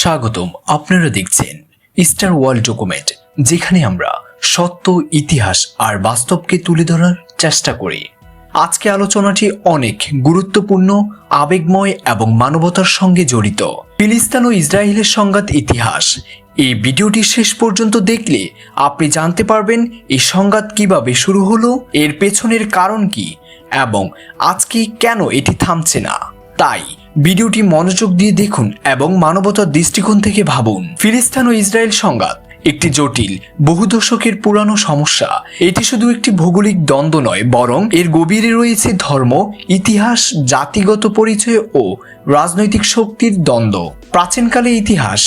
স্বাগতম, আপনারা দেখছেন স্টার ওয়ার্ল্ড ডকুমেন্ট, যেখানে আমরা সত্য, ইতিহাস আর বাস্তবকে তুলে ধরার চেষ্টা করি। আজকে আলোচনাটি অনেক গুরুত্বপূর্ণ, আবেগময় এবং মানবতার সঙ্গে জড়িত। ফিলিস্তান ও ইসরায়েলের সংঘাত ইতিহাস। এই ভিডিওটি শেষ পর্যন্ত দেখলে আপনি জানতে পারবেন এই সংঘাত কীভাবে শুরু হলো, এর পেছনের কারণ কি এবং আজকে কেন এটি থামছে না। তাই ভিডিওটি মনোযোগ দিয়ে দেখুন এবং মানবতার দৃষ্টিকোণ থেকে ভাবুন। ফিলিস্তান ও ইসরায়েল সংঘাত একটি জটিল, বহু দশকের পুরানো সমস্যা। এটি শুধু একটি ভৌগোলিক দ্বন্দ্ব নয়, বরং এর গভীরে রয়েছে ধর্ম, ইতিহাস, জাতিগত পরিচয় ও রাজনৈতিক শক্তির দ্বন্দ্ব। প্রাচীনকালে ইতিহাস,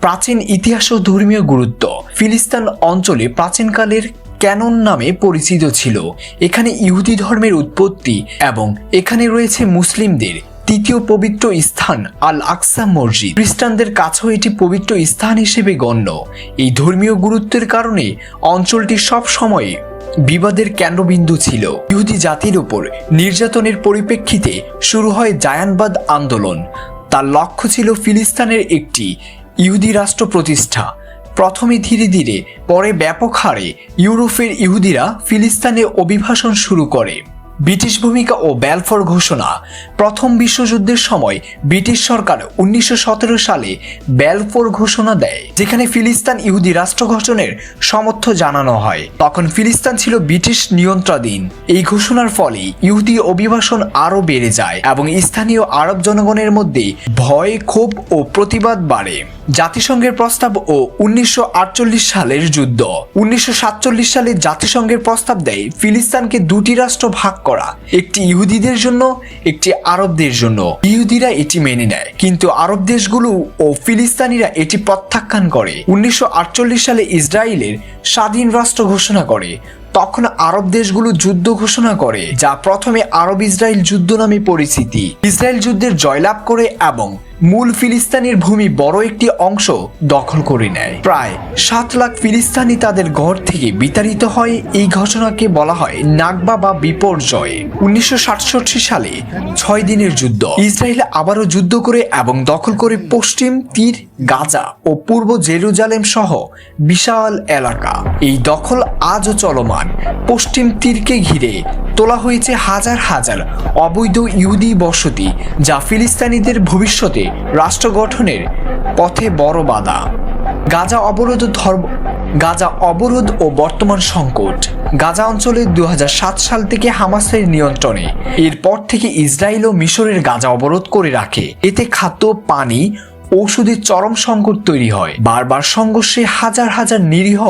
প্রাচীন ইতিহাস ও ধর্মীয় গুরুত্ব ফিলিস্তান অঞ্চলে প্রাচীনকালের ক্যানন নামে পরিচিত ছিল। এখানে ইহুদি ধর্মের উৎপত্তি এবং এখানে রয়েছে মুসলিমদের তৃতীয় পবিত্র স্থান আল আকসা মসজিদ। খ্রিস্টানদের কাছেও এটি পবিত্র স্থান হিসেবে গণ্য। এই ধর্মীয় গুরুত্বের কারণে অঞ্চলটি সব সময় বিবাদের কেন্দ্রবিন্দু ছিল। ইহুদি জাতির ওপর নির্যাতনের পরিপ্রেক্ষিতে শুরু হয় জায়ানবাদ আন্দোলন। তার লক্ষ্য ছিল ফিলিস্তানের একটি ইহুদি রাষ্ট্র প্রতিষ্ঠা। প্রথমে ধীরে ধীরে, পরে ব্যাপক হারে ইউরোপের ইহুদিরা ফিলিস্তানে অভিবাসন শুরু করে। ব্রিটিশ ভূমিকা ও ব্যালফোর ঘোষণা। প্রথম বিশ্বযুদ্ধের সময় ব্রিটিশ সরকার উনিশশো সতেরো সালে ব্যালফোর ঘোষণা দেয়, যেখানে ফিলিস্তান ইহুদি রাষ্ট্র গঠনের সমর্থ জানানো হয়। তখন ফিলিস্তান ছিল ব্রিটিশ নিয়ন্ত্রণাধীন। এই ঘোষণার ফলে ইহুদি অভিবাসন আরও বেড়ে যায় এবং স্থানীয় আরব জনগণের মধ্যে ভয়, ক্ষোভ ও প্রতিবাদ বাড়ে। জাতিসংঘের প্রস্তাব ও উনিশশো আটচল্লিশ সালের যুদ্ধ। উনিশশো সাতচল্লিশ সালে জাতিসংঘের প্রস্তাব দেয়, ফিলিস্তানকে দুটি রাষ্ট্র ভাগ করা। একটি ইহুদিদের জন্য, একটি আরবদের জন্য। ইহুদিরা এটি মেনে নেয়। কিন্তু আরব দেশগুলো ও ফিলিস্তানিরা এটি প্রত্যাখ্যান করে। উনিশশো আটচল্লিশ সালে ইসরায়েলের স্বাধীন রাষ্ট্র ঘোষণা করে। তখন আরব দেশগুলো যুদ্ধ ঘোষণা করে, যা প্রথমে আরব ইসরায়েল যুদ্ধ নামে পরিচিতি। ইসরায়েল যুদ্ধের জয়লাভ করে এবং মূল ফিলিস্তানির ভূমি বড় একটি অংশ দখল করে নেয়। প্রায় সাত লাখ ফিলিস্তানি তাদের ঘর থেকে বিতাড়িত হয়, এই ঘটনাকে বলা হয় নাগবা বা বিপর্যয়। উনিশশো সাতষট্টি সালে ছয় দিনের যুদ্ধ। ইসরায়েল আবারও যুদ্ধ করে এবং দখল করে পশ্চিম তীর, গাজা ও পূর্ব জেরুজালেম সহ বিশাল এলাকা। এই দখল আজও চলমান। পশ্চিম তীরকে ঘিরে তোলা হয়েছে হাজার হাজার অবৈধ ইহুদি বসতি যা ফিলিস্তানিদের ভবিষ্যতে রাষ্ট্র গঠনের পথে বড় বাধা। গাজা অবরোধ ধর্ম গাজা অবরোধ ও বর্তমান সংকট। গাজা অঞ্চলে দু হাজার সাত সাল থেকে হামাসের নিয়ন্ত্রণে। এরপর থেকে ইসরায়েল ও মিশরের গাজা অবরোধ করে রাখে। এতে খাদ্য, পানি ঔষধের চরম সংকট তৈরি হয়। বারবার সংঘর্ষে হাজার হাজার নিরীহ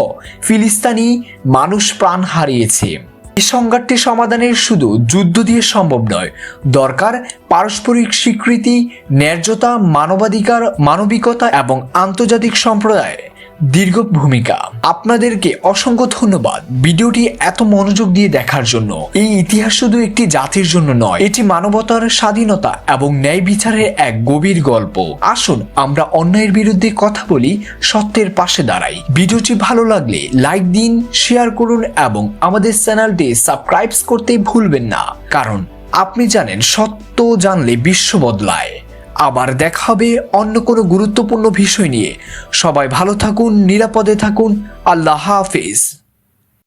ফিলিস্তানি মানুষ প্রাণ হারিয়েছে। এই সংঘাতটি সমাধানের শুধু যুদ্ধ দিয়ে সম্ভব নয়। দরকার পারস্পরিক স্বীকৃতি, ন্যায্যতা, মানবাধিকার, মানবিকতা এবং আন্তর্জাতিক সম্প্রদায়। দীর্ঘ ভূমিকা। আপনাদেরকে অসংখ্য ধন্যবাদ ভিডিওটি এত মনোযোগ দিয়ে দেখার জন্য। এই ইতিহাস শুধু একটি জাতির জন্য নয়, এটি মানবতার স্বাধীনতা এবং ন্যায় বিচারের এক গভীর গল্প। আসুন আমরা অন্যায়ের বিরুদ্ধে কথা বলি, সত্যের পাশে দাঁড়াই। ভিডিওটি ভালো লাগলে লাইক দিন, শেয়ার করুন এবং আমাদের চ্যানেলটি সাবস্ক্রাইব করতে ভুলবেন না। কারণ আপনি জানেন, সত্য জানলে বিশ্ব বদলায়। আবার দেখা হবে অন্য কোনো গুরুত্বপূর্ণ বিষয় নিয়ে। সবাই ভালো থাকুন, নিরাপদে থাকুন। আল্লাহ হাফিজ।